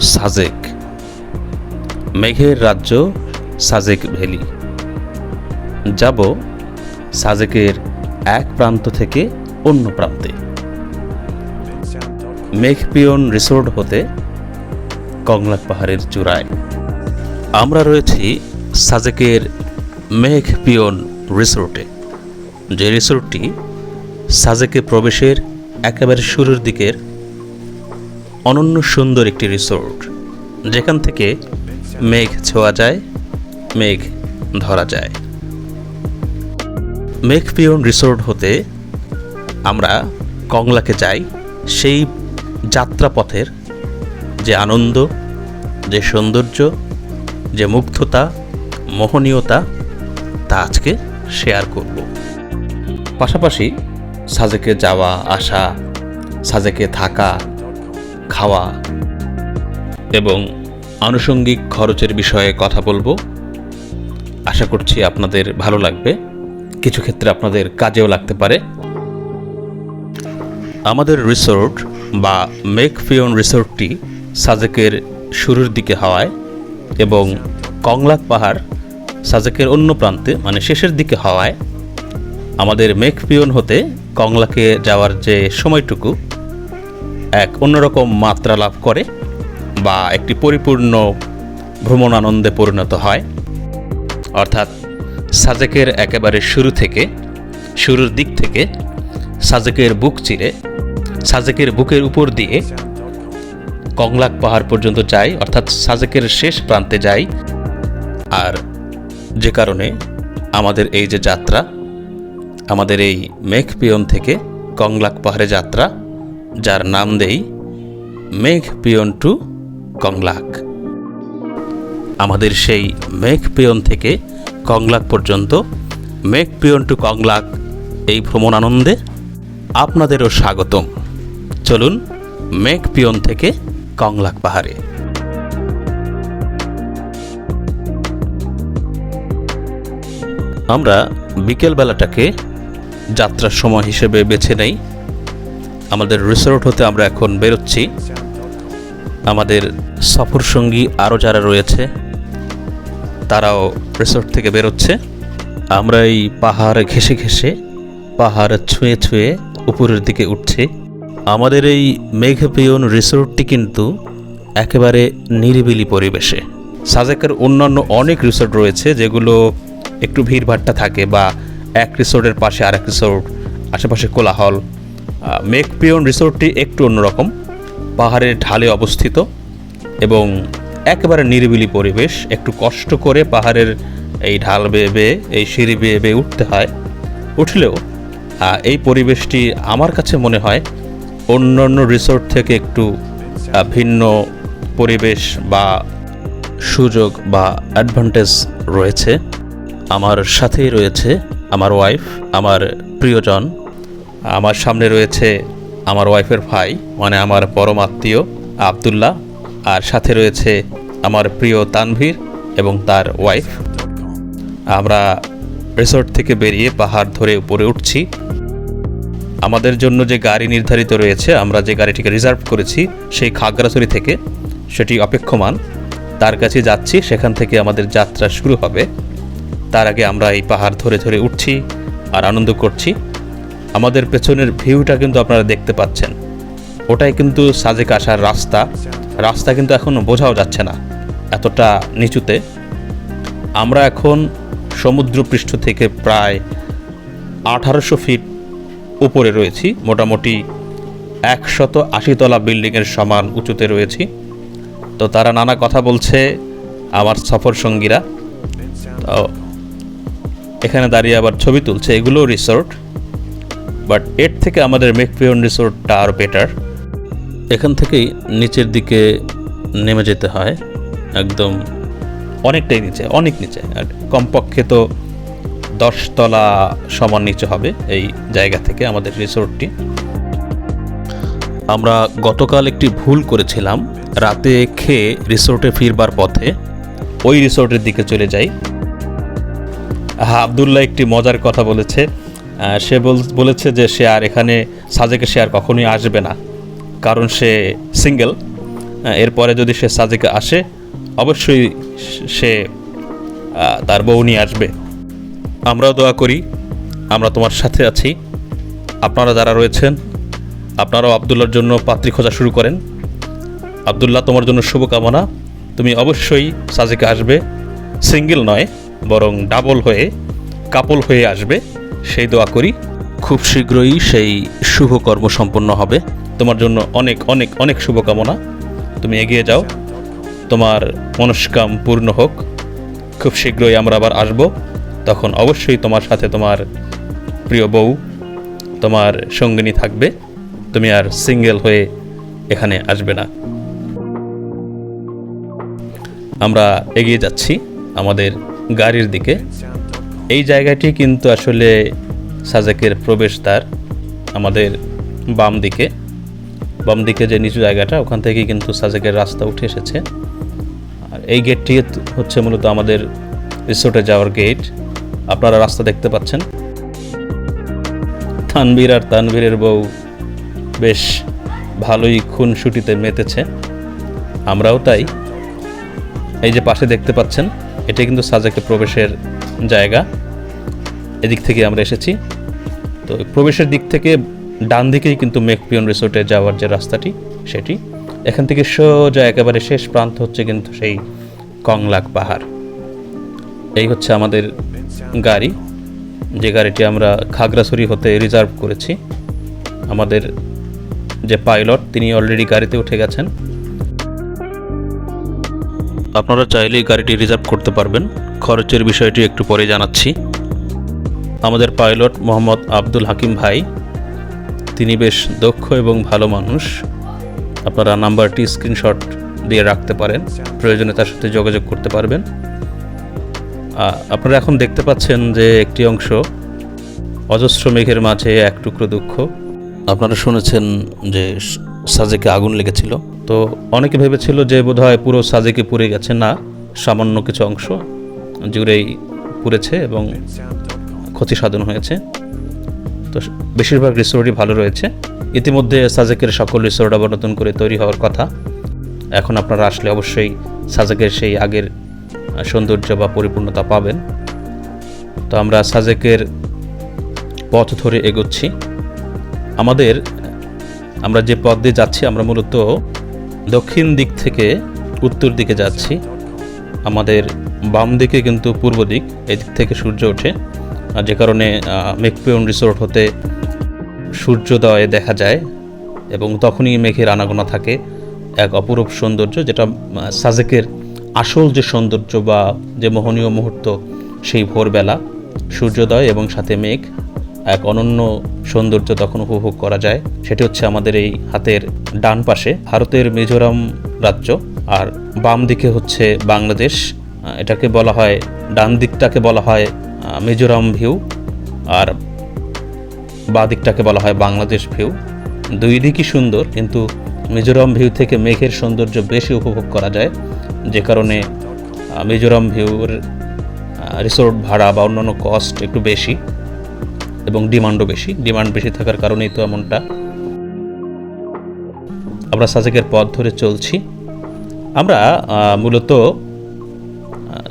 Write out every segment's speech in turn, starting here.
সাজেক। মেঘের রাজ্য সাজেক ভ্যালি। যাব সাজেকের এক প্রান্ত থেকে অন্য প্রান্তে। মেঘপিয়ন রিসোর্ট হতে কংলাক পাহাড়ের চূড়ায়। আমরা রয়েছি সাজেকের মেঘপিয়ন রিসোর্টে। যে রিসোর্টটি সাজেকে প্রবেশের একেবারে শুরুর দিকের অনন্য সুন্দর একটি রিসোর্ট। যেখান থেকে মেঘ ছোঁয়া যায়, মেঘ ধরা যায়। মেঘপিয়ন রিসোর্ট হতে আমরা কংলাকে যাই, সেই যাত্রাপথের যে আনন্দ, যে সৌন্দর্য, যে মুগ্ধতা, মোহনীয়তা, তা আজকে শেয়ার করব। পাশাপাশি সাজেকে যাওয়া, আসা, সাজেকে থাকা খাওয়া এবং আনুষঙ্গিক খরচের বিষয়ে কথা বলব। আশা করছি আপনাদের ভালো লাগবে। কিছু ক্ষেত্রে আপনাদের কাজেও লাগতে পারে। আমাদের রিসোর্ট বা মেকফিয়ন রিসোর্টটি সাজেকের শুরুর দিকে হওয়ায় এবং কংলাক পাহাড় সাজেকের অন্য প্রান্তে মানে শেষের দিকে হওয়ায় আমাদের মেকপিয়ন হতে কংলাকে যাওয়ার যে সময়টুকু এক অন্যরকম মাত্রা লাভ করে বা একটি পরিপূর্ণ ভ্রমণ আনন্দে পরিণত হয়। অর্থাৎ সাজেকের একেবারে শুরু থেকে, শুরুর দিক থেকে সাজেকের বুক চিরে, সাজেকের বুকের উপর দিয়ে কংলাক পাহাড় পর্যন্ত যাই অর্থাৎ সাজেকের শেষ প্রান্তে যাই আর যে কারণে আমাদের এই যে যাত্রা, আমাদের এই মেঘপিয়ন থেকে কংলাক পাহাড়ে যাত্রা যার নাম দেই মেঘ পিয়ন টু কংলাক। আমাদের সেই মেঘ পিয়ন থেকে কংলাক পর্যন্ত মেঘ পিয়ন টু কংলাক এই ভ্রমণ আনন্দে আপনাদেরও স্বাগতম। চলুন মেঘ পিয়ন থেকে কংলাক পাহাড়ে। আমরা বিকেলবেলাটাকে যাত্রার সময় হিসেবে বেছে নেই। আমাদের রিসোর্ট হতে আমরা এখন বেরোচ্ছি। আমাদের সফর সঙ্গী আরও যারা রয়েছে, তারাও রিসোর্ট থেকে বেরোচ্ছে। আমরা এই পাহাড় ঘেসে ঘেসে পাহাড় ছুঁয়ে ছুঁয়ে উপরের দিকে উঠছি। আমাদের এই মেঘপিয়ন রিসোর্টটি কিন্তু একেবারে নিরিবিলি পরিবেশে। সাজেকের অন্যান্য অনেক রিসোর্ট রয়েছে, যেগুলো একটু ভিড়ভাট্টা থাকে বা এক রিসোর্টের পাশে আরেক রিসোর্ট আশেপাশে কোলাহল আহ, মেঘপিয়ন রিসোর্টটি একটু অন্যরকম। পাহাড়ের ঢালে অবস্থিত এবং একেবারে নিরিবিলি পরিবেশ। একটু কষ্ট করে পাহাড়ের এই ঢাল বেয়ে বেয়ে এই সিঁড়ি বেয়ে বেয়ে উঠতে হয়। উঠলেও এই পরিবেশটি আমার কাছে মনে হয় অন্যান্য রিসোর্ট থেকে একটু ভিন্ন পরিবেশ বা সুযোগ বা অ্যাডভান্টেজ রয়েছে। আমার সাথেই রয়েছে আমার ওয়াইফ আমার প্রিয়জন আমার সামনে রয়েছে আমার ওয়াইফের ভাই মানে আমার পরম আত্মীয় আবদুল্লাহ, আর সাথে রয়েছে আমার প্রিয় তানভীর এবং তার ওয়াইফ। আমরা রিসোর্ট থেকে বেরিয়ে পাহাড় ধরে উপরে উঠছি। আমাদের জন্য যে গাড়ি নির্ধারিত রয়েছে, আমরা যে গাড়িটিকে রিজার্ভ করেছি সেই খাগড়াছড়ি থেকে, সেটি অপেক্ষমান। তার কাছে যাচ্ছি, সেখান থেকে আমাদের যাত্রা শুরু হবে। তার আগে আমরা এই পাহাড় ধরে ধরে উঠছি আর আনন্দ করছি। আমাদের পেছনের ভিউটা কিন্তু আপনারা দেখতে পাচ্ছেন। ওটাই কিন্তু সাজেক আসার রাস্তা। রাস্তা কিন্তু এখন বোঝাও যাচ্ছে না। এতটা নিচুতে। আমরা এখন সমুদ্রপৃষ্ঠ থেকে প্রায় আঠারোশো ফিট উপরে রয়েছি। মোটামুটি একশত আশিতলা বিল্ডিংয়ের সমান উঁচুতে রয়েছি। তো তারা নানা কথা বলছে আমার সফর সঙ্গীরা। তো এখানে দাঁড়িয়ে আবার ছবি তুলছে। এগুলো রিসোর্ট বাট এর থেকে আমাদের মেকপিয়ন রিসোর্টটা আরও বেটার এখান থেকেই নিচের দিকে নেমে যেতে হয় একদম অনেকটাই নিচে অনেক নিচে। আর কমপক্ষে তো দশতলা সমান নিচে হবে এই জায়গা থেকে আমাদের রিসোর্টটি। আমরা গতকাল একটি ভুল করেছিলাম রাতে খেয়ে রিসোর্টে ফিরবার পথে। ওই রিসোর্টের দিকে চলে যাই। হ্যাঁ আবদুল্লাহ একটি মজার কথা বলেছে সে বল- বলেছে যে সে আর এখানে সাজেকে সে আর কখনোই আসবে না, কারণ সে সিঙ্গেল। এরপরে যদি সে সাজেকে আসে, অবশ্যই সে তার বউ নিয়ে আসবে। আমরাও দোয়া করি, আমরা তোমার সাথে আছি। আপনারা যারা রয়েছেন, আপনারাও আবদুল্লার জন্য পাত্রী খোঁজা শুরু করেন। আবদুল্লাহ, তোমার জন্য শুভকামনা। তুমি অবশ্যই সাজেকে আসবে। সিঙ্গেল নয়, বরং ডাবল হয়ে, কাপল হয়ে আসবে। সেই দোয়া করি। খুব শীঘ্রই সেই শুভ কর্ম সম্পন্ন হবে। তোমার জন্য অনেক অনেক অনেক শুভকামনা। তুমি এগিয়ে যাও। তোমার মনস্কাম পূর্ণ হোক। খুব শীঘ্রই আমরা আবার আসব। তখন অবশ্যই তোমার সাথে তোমার প্রিয় বউ, তোমার সঙ্গিনী থাকবে। তুমি আর সিঙ্গেল হয়ে এখানে আসবে না। আমরা এগিয়ে যাচ্ছি আমাদের গাড়ির দিকে। এই জায়গাটি কিন্তু আসলে সাজেকের প্রবেশদ্বার আমাদের বাম দিকে। বাম দিকে যে নিচু জায়গাটা, ওখান থেকেই কিন্তু সাজেকের রাস্তা উঠে এসেছে। আর এই গেটটি হচ্ছে মূলত আমাদের রিসোর্টে যাওয়ার গেট। আপনারা রাস্তা দেখতে পাচ্ছেন। তানবীর আর তানবীরের বউ বেশ ভালোই খুনসুটিতে মেতেছে। আমরাও তাই। এই যে পাশে দেখতে পাচ্ছেন, এটা কিন্তু সাজেকে প্রবেশের জায়গা। এদিক থেকে আমরা এসেছি। তো প্রবেশের দিক থেকে ডান দিকেই কিন্তু মেকপিয়ন রিসোর্টে যাওয়ার যে রাস্তাটি, সেটি। এখান থেকে সোজা একেবারে শেষ প্রান্ত হচ্ছে কিন্তু সেই কংলাক পাহাড়। এই হচ্ছে আমাদের গাড়ি। যে গাড়িটি আমরা খাগড়াছড়ি হতে রিজার্ভ করেছি। আমাদের যে পাইলট তিনি অলরেডি গাড়িতে উঠে গেছেন। আপনারা চাইলেই গাড়িটি রিজার্ভ করতে পারবেন। খরচের বিষয়টি একটু পরে জানাচ্ছি। আমাদের পাইলট মোহাম্মদ আব্দুল হাকিম ভাই, তিনি বেশ দক্ষ এবং ভালো মানুষ। আপনারা নাম্বারটি স্ক্রিনশট দিয়ে রাখতে পারেন। প্রয়োজনে তার সাথে যোগাযোগ করতে পারবেন। আপনারা এখন দেখতে পাচ্ছেন যে একটি অংশ অজস্র মেঘের মাঝে এক টুকরো দুঃখ। আপনারা শুনেছেন যে সাজেকে আগুন লেগেছিল। তো অনেকে ভেবেছিল যে বোধহয় পুরো সাজেকে পুড়ে গেছে। না, সামান্য কিছু অংশ জুড়েই পুড়েছে এবং ক্ষতি সাধন হয়েছে। তো বেশিরভাগ রিসোর্টই ভালো রয়েছে। ইতিমধ্যে সাজেকের সকল রিসোর্ট আবার নতুন করে তৈরি হওয়ার কথা। এখন আপনারা আসলে অবশ্যই সাজেকের সেই আগের সৌন্দর্য বা পরিপূর্ণতা পাবেন। তো আমরা সাজেকের পথ ধরে এগোচ্ছি। আমাদের, আমরা যে পথ দিয়ে যাচ্ছি, আমরা মূলত দক্ষিণ দিক থেকে উত্তর দিকে যাচ্ছি। আমাদের বাম দিকে কিন্তু পূর্ব দিক, এদিক থেকে সূর্য ওঠে। আর যে কারণে মেকপিয়ন রিসোর্ট হতে সূর্যোদয় দেখা যায় এবং তখনই মেঘের আনাগোনা থাকে এক অপরূপ সৌন্দর্য, যেটা সাজেকের আসল যে সৌন্দর্য বা যে মোহনীয় মুহূর্ত, সেই ভোরবেলা সূর্যোদয় এবং সাথে মেঘ। এক অনন্য সৌন্দর্য তখন উপভোগ করা যায়। সেটি হচ্ছে আমাদের এই হাতের ডান পাশে, ভারতের মিজোরাম রাজ্য। আর বাম দিকে হচ্ছে বাংলাদেশ। এটাকে বলা হয়, ডান দিকটাকে বলা হয় মিজোরাম ভিউ। আর বাঁ দিকটাকে বলা হয় বাংলাদেশ ভিউ। দুই দিকই সুন্দর, কিন্তু মিজোরাম ভিউ থেকে মেঘের সৌন্দর্য বেশি উপভোগ করা যায়। যে কারণে মিজোরাম ভিউর রিসোর্ট ভাড়া বা অন্যান্য কস্ট একটু বেশি। এবং ডিমান্ডও বেশি। ডিমান্ড বেশি থাকার কারণেই তো এমনটা। আমরা সাজেকের পথ ধরে চলছি। আমরা মূলত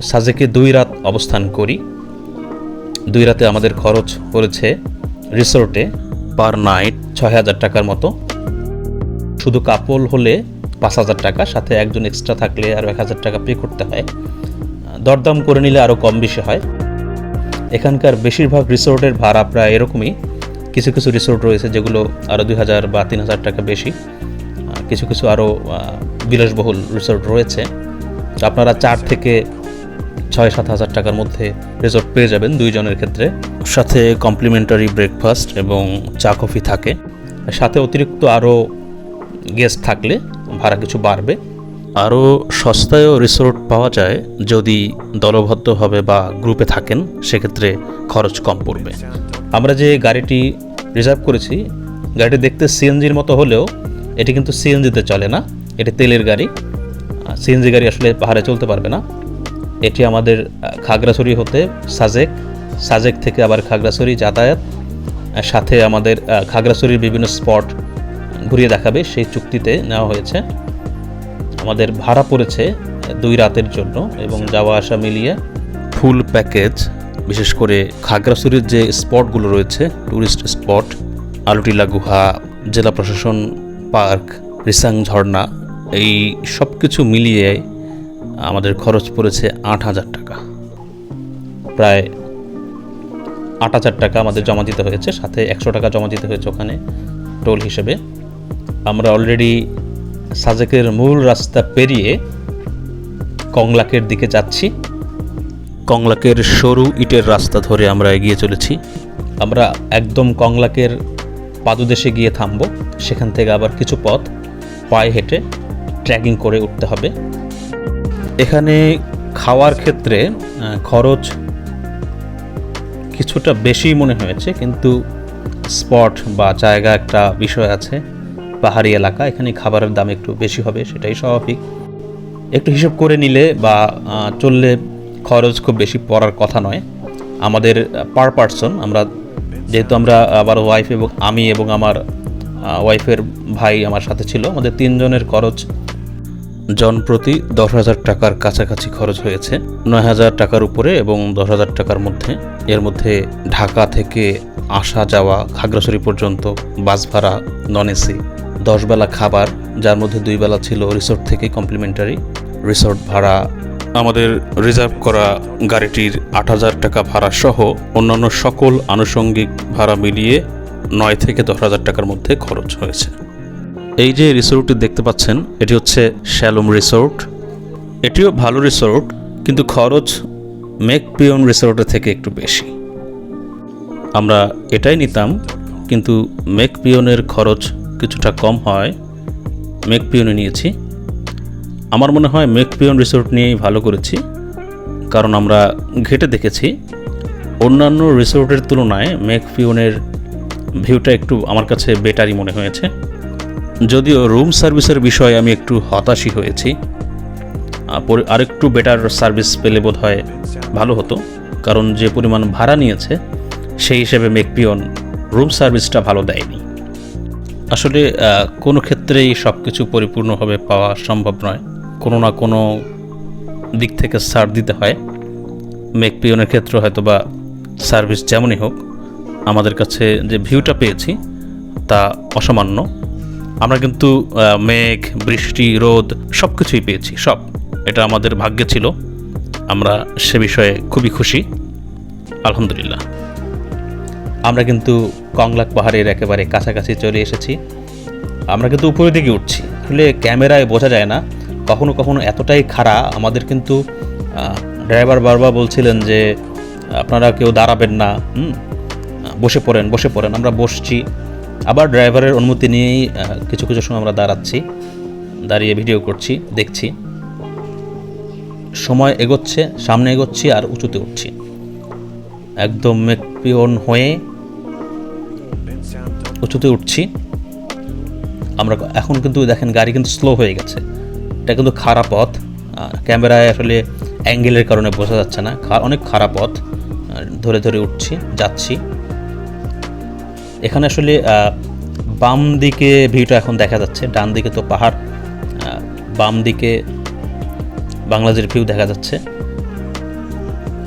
সাজেকে দুই রাত অবস্থান করি। দুই রাতে আমাদের খরচ পড়েছে রিসোর্টে পার নাইট ছয় হাজার টাকার মতো। শুধু কাপল হলে পাঁচ হাজার টাকা, সাথে একজন এক্সট্রা থাকলে আরও এক হাজার টাকা পে করতে হয়। দরদাম করে নিলে আরও কম বেশি হয়। এখানকার বেশিরভাগ রিসোর্টের ভাড়া প্রায় এরকমই। কিছু কিছু রিসোর্ট রয়েছে যেগুলো আরও দুই হাজার বা তিন হাজার টাকা বেশি। কিছু কিছু আরও বিলাসবহুল রিসোর্ট রয়েছে। আপনারা চার থেকে ছয়, সাত হাজার টাকার মধ্যে রিসোর্ট পেয়ে যাবেন দুইজনের ক্ষেত্রে। সাথে কমপ্লিমেন্টারি ব্রেকফাস্ট এবং চা, কফি থাকে। সাথে অতিরিক্ত আরও গেস্ট থাকলে ভাড়া কিছু বাড়বে। আরও সস্তায়ও রিসোর্ট পাওয়া যায় যদি দলবদ্ধভাবে বা গ্রুপে থাকেন, সেক্ষেত্রে খরচ কম পড়বে। আমরা যে গাড়িটি রিজার্ভ করেছি, গাড়িটি দেখতে সিএনজির মতো হলেও এটি কিন্তু সিএনজিতে চলে না, এটি তেলের গাড়ি। সিএনজি গাড়ি আসলে পাহাড়ে চলতে পারবে না। এটি আমাদের খাগড়াছড়ি হতে সাজেক সাজেক থেকে আবার খাগড়াছড়ি যাতায়াত সাথে আমাদের খাগড়াছড়ির বিভিন্ন স্পট ঘুরিয়ে দেখাবে, সেই চুক্তিতে নেওয়া হয়েছে। আমাদের ভাড়া পড়েছে দুই রাতের জন্য এবং যাওয়া আসা মিলিয়ে ফুল প্যাকেজ, বিশেষ করে খাগড়াছড়ির যে স্পটগুলো রয়েছে ট্যুরিস্ট স্পট, আলুটিলা গুহা, জেলা প্রশাসন পার্ক, রিসাং ঝর্ণা, এই সব কিছু মিলিয়ে আমাদের খরচ পড়েছে আট হাজার টাকা। প্রায় আট হাজার টাকা আমাদের জমা দিতে হয়েছে, সাথে একশো টাকা জমা দিতে হয়েছে ওখানে টোল হিসেবে। আমরা অলরেডি সাজেকের মূল রাস্তা পেরিয়ে কংলাকের দিকে যাচ্ছি। কংলাকের সরু ইটের রাস্তা ধরে আমরা এগিয়ে চলেছি। আমরা একদম কংলাকের পাদদেশে গিয়ে থামবো। সেখান থেকে আবার কিছু পথ পায়ে হেঁটে ট্রেকিং করে উঠতে হবে। এখানে খাওয়ার ক্ষেত্রে খরচ কিছুটা বেশি মনে হয়েছে কিন্তু স্পট বা জায়গা একটা বিষয় আছে। পাহাড়ি এলাকা, এখানে খাবারের দাম একটু বেশি হবে, সেটাই স্বাভাবিক। একটু হিসেব করে নিলে বা চললে খরচ খুব বেশি পড়ার কথা নয়। আমাদের পার পার্সন আমরা, যেহেতু আমরা আবার ওয়াইফ এবং আমি এবং আমার ওয়াইফের ভাই আমার সাথে ছিল, আমাদের তিনজনের খরচ জন প্রতি দশ হাজার টাকার কাছাকাছি খরচ হয়েছে। নয় হাজার টাকার উপরে এবং দশ হাজার টাকার মধ্যে, এর মধ্যে ঢাকা থেকে আসা যাওয়া, খাগড়াছড়ি পর্যন্ত বাস ভাড়া নন এসি। দশ বেলা খাবার, যার মধ্যে দুই বেলা ছিল রিসোর্ট থেকে কমপ্লিমেন্টারি রিসোর্ট ভাড়া। আমাদের রিজার্ভ করা গাড়িটির আট হাজার টাকা ভাড়া সহ অন্যান্য সকল আনুষঙ্গিক ভাড়া মিলিয়ে নয় থেকে দশ হাজার টাকার মধ্যে খরচ হয়েছে। এই যে রিসোর্টটি দেখতে পাচ্ছেন, এটি হচ্ছে শ্যালম রিসোর্ট এটিও ভালো রিসোর্ট কিন্তু খরচ মেক পিয়ন রিসোর্টের থেকে একটু বেশি। আমরা এটাই নিতাম, কিন্তু মেক পিয়নের খরচ কিছুটা কম হয় মেক পিয়নে নিয়েছি। আমার মনে হয় মেক পিয়ন রিসোর্ট নিয়েই ভালো করেছি, কারণ আমরা ঘেটে দেখেছি। অন্যান্য রিসোর্টের তুলনায় মেক পিয়নের ভিউটা একটু আমার কাছে বেটারই মনে হয়েছে। যদিও রুম সার্ভিসের বিষয়ে আমি একটু হতাশই হয়েছি। আরেকটু বেটার সার্ভিস পেলে বোধ হয় ভালো হতো, কারণ যে পরিমাণ ভাড়া নিয়েছে, সেই হিসেবে মেকপিয়ন রুম সার্ভিসটা ভালো দেয়নি। আসলে কোনো ক্ষেত্রেই সব কিছু পরিপূর্ণভাবে পাওয়া সম্ভব নয়। কোনো না কোনো দিক থেকে সার দিতে হয়। মেকপিয়নের ক্ষেত্রে হয়তো বা সার্ভিস যেমনই হোক, আমাদের কাছে যে ভিউটা পেয়েছি তা অসামান্য। আমরা কিন্তু মেঘ, বৃষ্টি, রোদ সব কিছুই পেয়েছি, সব। এটা আমাদের ভাগ্যে ছিল। আমরা সে বিষয়ে খুবই খুশি। আলহামদুলিল্লাহ। আমরা কিন্তু কংলাক পাহাড়ের একেবারে কাছাকাছি চলে এসেছি। আমরা কিন্তু উপরের দিকে উঠছি। আসলে ক্যামেরায় বোঝা যায় না। কখনো কখনো এতটাই খাড়া। আমাদের কিন্তু ড্রাইভার বারবার বলছিলেন যে, আপনারা কেউ দাঁড়াবেন না। বসে পড়েন বসে পড়েন। আমরা বসছি। আবার ড্রাইভারের অনুমতি নিয়েই কিছু কিছু সময় আমরা দাঁড়াচ্ছি। দাঁড়িয়ে ভিডিও করছি, দেখছি। সময় এগোচ্ছে, সামনে এগোচ্ছি আর উঁচুতে উঠছি। একদম মেকপিয়ন হয়ে উঁচুতে উঠছি। আমরা এখন কিন্তু দেখেন গাড়ি কিন্তু স্লো হয়ে গেছে। এটা কিন্তু খারাপ পথ। ক্যামেরায় আসলে অ্যাঙ্গেলের কারণে বোঝা যাচ্ছে না। অনেক খারাপ পথ। ধরে ধরে উঠছি, যাচ্ছি। এখানে আসলে বাম দিকে ভিউটা এখন দেখা যাচ্ছে। ডান দিকে তো পাহাড়। বাম দিকে বাংলাদেশের ভিউ দেখা যাচ্ছে।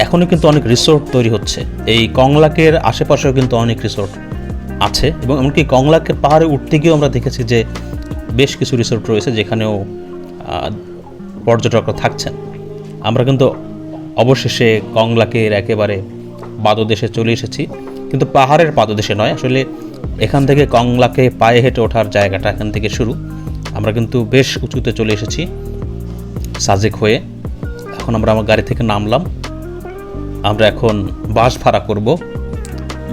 এখনও কিন্তু অনেক রিসোর্ট তৈরি হচ্ছে। এই কংলাকের আশেপাশেও কিন্তু অনেক রিসোর্ট আছে এবং এমনকি কংলাকের পাহাড়ে উঠতে গিয়েও আমরা দেখেছি যে বেশ কিছু রিসোর্ট রয়েছে যেখানেও পর্যটকরা থাকছেন। আমরা কিন্তু অবশেষে কংলাকের একেবারে পাদদেশে চলে এসেছি। কিন্তু পাহাড়ের পাদদেশে নয়, আসলে এখান থেকে কংলাকে পায়ে হেঁটে ওঠার জায়গাটা এখান থেকে শুরু। আমরা কিন্তু বেশ উঁচুতে চলে এসেছি, সাজেক হয়ে। এখন আমরা আমার গাড়ি থেকে নামলাম। আমরা এখন বাস ভাড়া করব।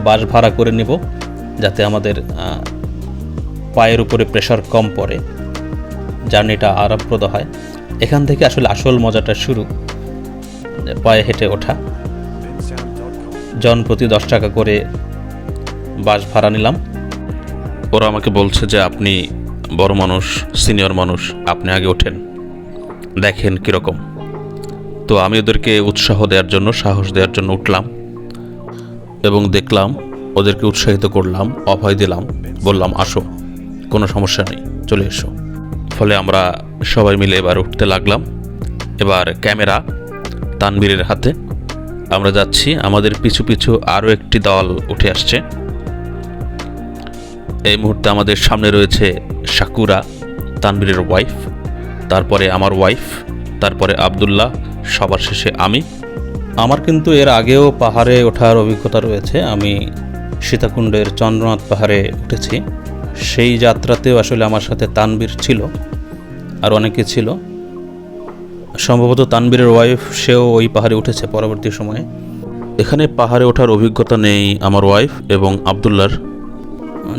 বাস ভাড়া করে নেব। যাতে আমাদের পায়ের উপরে প্রেশার কম পড়ে। জার্নিটা আরামপ্রদ হয়। এখান থেকে আসলে আসল মজাটা শুরু পায়ে হেঁটে ওঠা। জন প্রতি দশ টাকা করে বাস ভাড়া নিলাম। ওরা আমাকে বলছে যে আপনি বড় মানুষ সিনিয়র মানুষ, আপনি আগে ওঠেন। দেখেন কীরকম। তো আমি ওদেরকে উৎসাহ দেওয়ার জন্য, সাহস দেওয়ার জন্য উঠলাম। এবং দেখলাম ওদেরকে উৎসাহিত করলাম, অভয় দিলাম, বললাম, আসো, কোনো সমস্যা নেই, চলে এসো। ফলে আমরা সবাই মিলে এবার উঠতে লাগলাম। এবার ক্যামেরা তানবীরের হাতে। আমরা যাচ্ছি, আমাদের পিছু পিছু আরও একটি দল উঠে আসছে। এই মুহূর্তে আমাদের সামনে রয়েছে শাকুরা তানবীরের ওয়াইফ তারপরে আমার ওয়াইফ তারপরে আবদুল্লাহ, সবার শেষে আমি। আমার কিন্তু এর আগেও পাহাড়ে ওঠার অভিজ্ঞতা রয়েছে, আমি সীতাকুণ্ডের চন্দ্রনাথ পাহাড়ে উঠেছি। সেই যাত্রাতেও আসলে আমার সাথে তানবীর ছিল, আর অনেকে ছিল। সম্ভবত তানবীরের ওয়াইফ সেও ওই পাহাড়ে উঠেছে পরবর্তী সময়ে। এখানে পাহাড়ে ওঠার অভিজ্ঞতা নেই আমার ওয়াইফ এবং আবদুল্লার।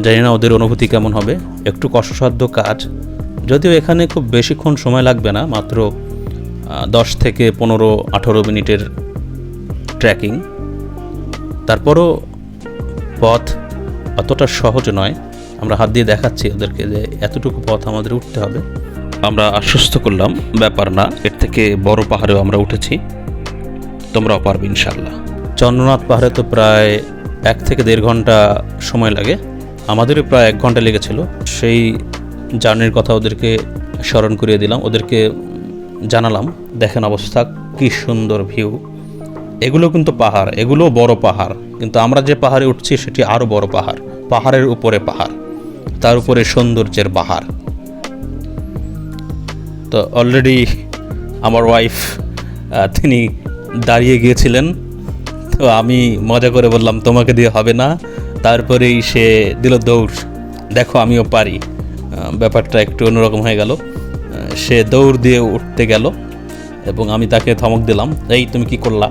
জানি না ওদের অনুভূতি কেমন হবে। একটু কষ্টসাধ্য কাজ। যদিও এখানে খুব বেশিক্ষণ সময় লাগবে না, মাত্র দশ থেকে পনেরো আঠেরো মিনিটের ট্রেকিং তারপরও পথ অতটা সহজ নয়। আমরা হাত দিয়ে দেখাচ্ছি ওদেরকে যে এতটুকু পথ আমাদের উঠতে হবে। আমরা আশ্বস্ত করলাম, ব্যাপার না, এর থেকে বড় পাহাড়েও আমরা উঠেছি। তোমরাও পারবে ইনশাল্লাহ চন্দ্রনাথ পাহাড়ে তো প্রায় এক থেকে দেড় ঘণ্টা সময় লাগে। আমাদেরও প্রায় এক ঘণ্টা লেগেছিল। সেই জার্নির কথা ওদেরকে স্মরণ করিয়ে দিলাম। ওদেরকে জানালাম, দেখেন অবস্থা, কি সুন্দর ভিউ। এগুলো কিন্তু পাহাড় এগুলো বড় পাহাড়। কিন্তু আমরা যে পাহাড়ে উঠছি, সেটি আরও বড় পাহাড়। পাহাড়ের উপরে পাহাড়, তার উপরে সৌন্দর্যের পাহাড়। তো অলরেডি আমার ওয়াইফ তিনি দাঁড়িয়ে গিয়েছিলেন। তো আমি মজা করে বললাম, তোমাকে দিয়ে হবে না। তারপরেই সে দিল, দৌড়, দেখো আমিও পারি। ব্যাপারটা একটু অন্যরকম হয়ে গেল। সে দৌড় দিয়ে উঠতে গেল এবং আমি তাকে ধমক দিলাম, এই তুমি কি করলা?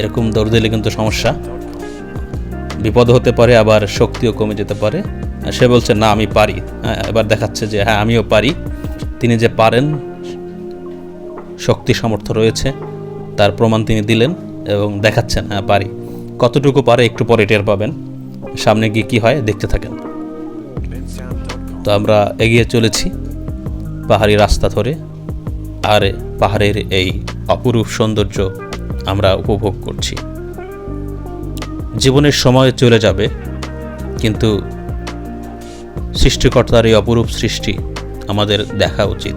এরকম দৌড় দিলে কিন্তু সমস্যা। বিপদ হতে পারে আবার শক্তিও কমে যেতে পারে। সে বলছে না আমি পারি। হ্যাঁ, এবার দেখাচ্ছে যে হ্যাঁ আমিও পারি। তিনি যে পারেন শক্তি সামর্থ্য রয়েছে তার প্রমাণ তিনি দিলেন এবং দেখাচ্ছেন হ্যাঁ পারি। কতটুকু পারে একটু পরে টের পাবেন। সামনে গিয়ে কী হয় দেখতে থাকেন। তো আমরা এগিয়ে চলেছি পাহাড়ি রাস্তা ধরে আর পাহাড়ের এই অপরূপ সৌন্দর্য আমরা উপভোগ করছি। জীবনের সময় চলে যাবে, কিন্তু সৃষ্টিকর্তার এই অপরূপ সৃষ্টি আমাদের দেখা উচিত।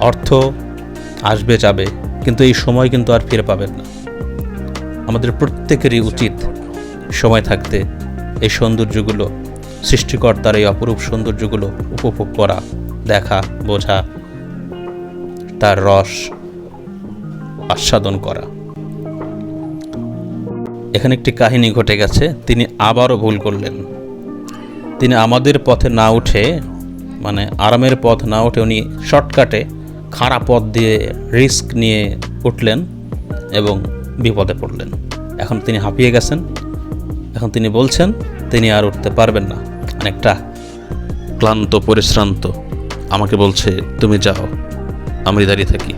অর্থ আসবে, যাবে, কিন্তু এই সময় কিন্তু আর ফিরে পাবেন না। আমাদের প্রত্যেকেরই উচিত সময় থাকতে এই সৌন্দর্যগুলো, সৃষ্টিকর্তার এই অপরূপ সৌন্দর্যগুলো উপভোগ করা, দেখা, বোঝা, তার রস আস্বাদন করা। এখানে একটি কাহিনী ঘটে গেছে, তিনি আবারও ভুল করলেন। তিনি আমাদের পথে না উঠে মানে আরামের পথ না উঠে উনি শর্টকাটে খারাপ পথ দিয়ে রিস্ক নিয়ে উঠলেন এবং বিপদে পড়লেন। এখন তিনি হাঁপিয়ে গেছেন। এখন তিনি বলছেন, তিনি আর উঠতে পারবেন না। অনেকটা ক্লান্ত, পরিশ্রান্ত। আমাকে বলছে, তুমি যাও, আমি দাঁড়িয়ে থাকি।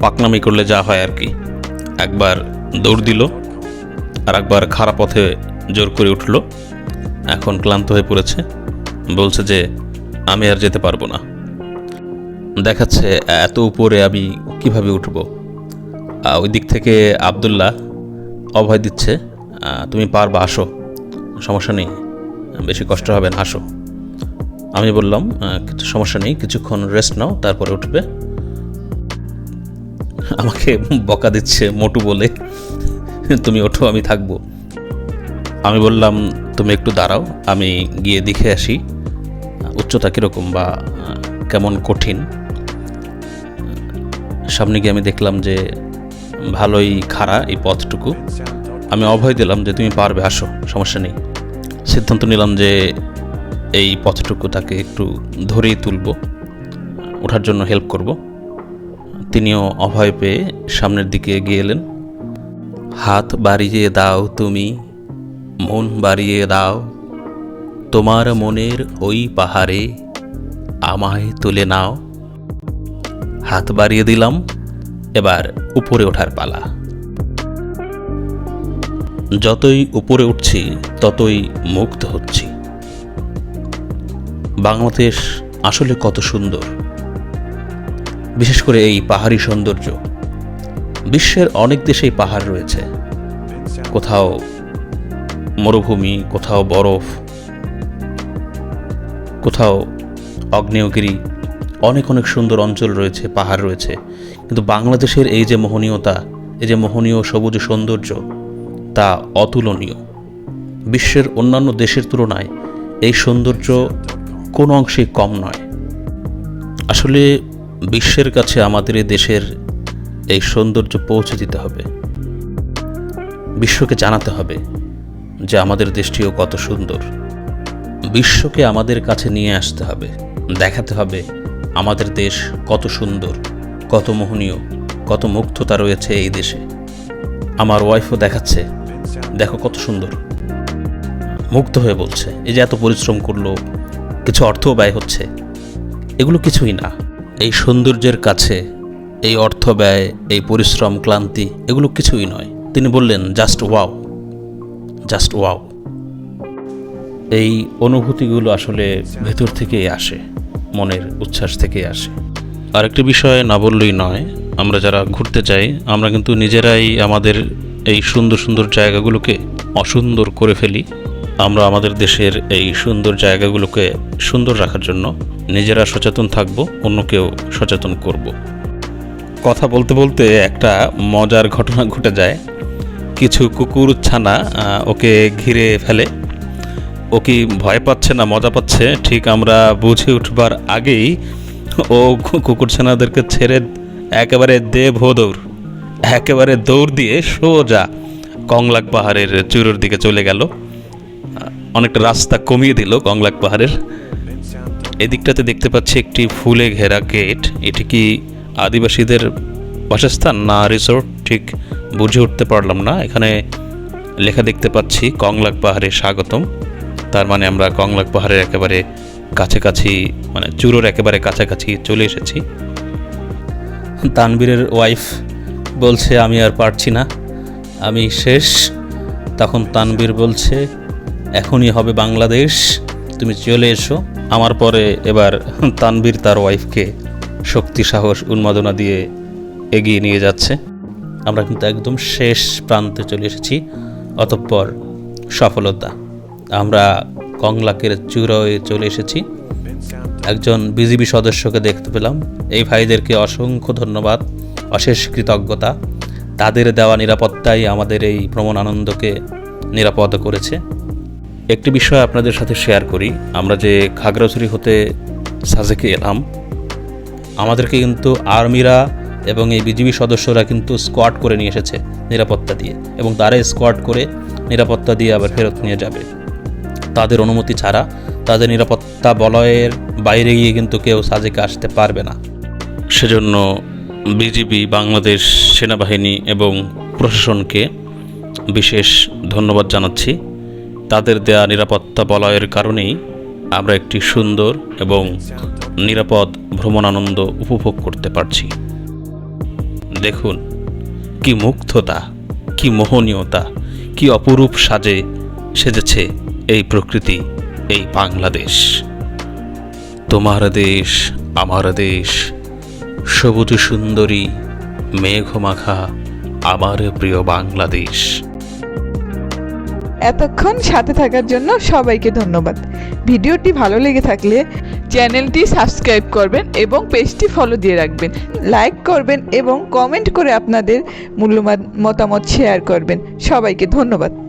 পাকনামি করলে যা হয় আর কি। একবার দৌড় দিল, আর একবার খারাপ পথে জোর করে উঠল। এখন ক্লান্ত হয়ে পড়েছে। বলছে যে, আমি আর যেতে পারব না। দেখাচ্ছে এত উপরে আমি কীভাবে উঠব? ওই দিক থেকে আবদুল্লাহ অভয় দিচ্ছে তুমি পারবা, আসো। সমস্যা নেই। বেশি কষ্ট হবে না, আসো। আমি বললাম কিছু সমস্যা নেই, কিছুক্ষণ রেস্ট নাও, তারপরে উঠবে। আমাকে বকা দিচ্ছে মোটু বলে, তুমি ওঠো, আমি থাকব। আমি বললাম, তুমি একটু দাঁড়াও, আমি গিয়ে দেখে আসি, উচ্চতা কীরকম বা কেমন কঠিন। সামনে গিয়ে আমি দেখলাম যে ভালোই খাড়া এই পথটুকু। আমি অভয় দিলাম যে, তুমি পারবে, আসো, সমস্যা নেই। সিদ্ধান্ত নিলাম যে, এই পথটুকু তাকে একটু ধরেই তুলব, ওঠার জন্য হেল্প করব। তিনিও অভয় পেয়ে সামনের দিকে এগিয়ে এলেন। হাত বাড়িয়ে দাও তুমি, মন বাড়িয়ে দাও। তোমার মনের ওই পাহাড়ে আমায় তুলে নাও। হাত বাড়িয়ে দিলাম, এবার উপরে ওঠার পালা। যতই উপরে উঠছি, ততই মুগ্ধ হচ্ছি। বাংলাদেশ আসলে কত সুন্দর। বিশেষ করে এই পাহাড়ি সৌন্দর্য। বিশ্বের অনেক দেশেই পাহাড় রয়েছে। কোথাও মরুভূমি, কোথাও বরফ, কোথাও অগ্নেয়গিরি, অনেক অনেক সুন্দর অঞ্চল রয়েছে, পাহাড় রয়েছে। কিন্তু বাংলাদেশের এই যে মোহনীয়তা, এই যে মোহনীয় সবুজ সৌন্দর্য, তা অতুলনীয়। বিশ্বের অন্যান্য দেশের তুলনায় এই সৌন্দর্য কোনো অংশেই কম নয়। আসলে বিশ্বের কাছে আমাদের এই দেশের এই সৌন্দর্য পৌঁছে দিতে হবে। বিশ্বকে জানাতে হবে যে আমাদের দেশটিও কত সুন্দর। বিশ্বকে আমাদের কাছে নিয়ে আসতে হবে, দেখাতে হবে আমাদের দেশ কত সুন্দর, কত মোহনীয়, কত মুগ্ধতা রয়েছে এই দেশে। আমার ওয়াইফও দেখাচ্ছে, দেখো কত সুন্দর। মুগ্ধ হয়ে বলছে, এই যে এত পরিশ্রম করল, কিছু অর্থও ব্যয় হচ্ছে, এগুলো কিছুই না। এই সৌন্দর্যের কাছে, এই অর্থ ব্যয়, এই পরিশ্রম, ক্লান্তি, এগুলো কিছুই নয়। তিনি বললেন, জাস্ট ওয়াও জাস্ট ওয়াও। এই অনুভূতিগুলো আসলে ভেতর থেকেই আসে, মনের উচ্ছ্বাস থেকেই আসে। আরেকটি বিষয় না বললেই নয়, আমরা যারা ঘুরতে যাই, আমরা কিন্তু নিজেরাই আমাদের এই সুন্দর সুন্দর জায়গাগুলোকে অসুন্দর করে ফেলি। আমরা আমাদের দেশের এই সুন্দর জায়গাগুলোকে সুন্দর রাখার জন্য নিজেরা সচেতন থাকব, অন্যকেও সচেতন করব। কথা বলতে বলতে একটা মজার ঘটনা ঘটে যায়। কিছু কুকুর ছানা ওকে ঘিরে ফেলে। ও কি ভয় পাচ্ছে না মজা পাচ্ছে? ঠিক আমরা বুঝে উঠবার আগেই ও কু- কুকুরছানাদেরকে ছেড়ে একেবারে দে দৌড় একেবারে দৌড় দিয়ে সোজা কংলাক পাহাড়ের চূড়োর দিকে চলে গেল। অনেকটা রাস্তা কমিয়ে দিল কংলাক পাহাড়ের। এদিকটাতে দেখতে পাচ্ছি একটি ফুলে ঘেরা গেট। এটি কি আদিবাসীদের বাসস্থান না রিসোর্ট ঠিক বুঝে উঠতে পারলাম না। এখানে লেখা দেখতে পাচ্ছি, কংলাক পাহাড়ে স্বাগতম। তার মানে আমরা কংলাক পাহাড়ের একেবারে কাছাকাছি মানে চূড়োর একেবারে কাছাকাছি চলে এসেছি। তানবীরের ওয়াইফ বলছে, আমি আর পারছি না। আমি শেষ। তখন তানবীর বলছে, এখনই হবে বাংলাদেশ। তুমি চলে এসো। আমার পরে এবার তানবীর তার ওয়াইফকে শক্তি, সাহস, উন্মাদনা দিয়ে এগিয়ে নিয়ে যাচ্ছে। আমরা কিন্তু একদম শেষ প্রান্তে চলে এসেছি, অতঃপর সফলতা। আমরা কংলাকের চূড়ায় চলে এসেছি। একজন বিজিবি সদস্যকে দেখতে পেলাম। এই ভাইদেরকে অসংখ্য ধন্যবাদ, অশেষ কৃতজ্ঞতা। তাদের দেওয়া নিরাপত্তাই আমাদের এই ভ্রমণ আনন্দকে নিরাপদ করেছে। একটি বিষয় আপনাদের সাথে শেয়ার করি। আমরা যে খাগড়াছড়ি হতে সাজেকে এলাম, আমাদেরকে কিন্তু আর্মিরা এবং এই বিজিবি সদস্যরা কিন্তু স্কোয়াড করে নিয়ে এসেছে নিরাপত্তা দিয়ে এবং তারা স্কোয়াড করে নিরাপত্তা দিয়ে আবার ফেরত নিয়ে যাবে। তাদের অনুমতি ছাড়া তাদের নিরাপত্তা বলয়ের বাইরে গিয়ে কিন্তু কেউ সাজেকে আসতে পারবে না। সেজন্য বিজিবি, বাংলাদেশ সেনাবাহিনী এবং প্রশাসনকে বিশেষ ধন্যবাদ জানাচ্ছি। তাদের দেয়া নিরাপত্তা বলয়ের কারণেই আমরা একটি সুন্দর এবং নিরাপদ ভ্রমণ আনন্দ উপভোগ করতে পারছি। দেখুন, কি মুগ্ধতা, কি মোহনীয়তা, কি অপরূপ সাজে সেজেছে এই প্রকৃতি, এই বাংলাদেশ। তোমার দেশ, আমার দেশ, সবুজ সুন্দরী, মেঘমাখা, আমার প্রিয় বাংলাদেশ। এতক্ষণ সাথে থাকার জন্য সবাইকে ধন্যবাদ। ভিডিওটি ভালো লেগে থাকলে চ্যানেলটি সাবস্ক্রাইব করবেন এবং পেজটি ফলো দিয়ে রাখবেন। লাইক করবেন এবং কমেন্ট করে আপনাদের মূল্যবান মতামত শেয়ার করবেন। সবাইকে ধন্যবাদ।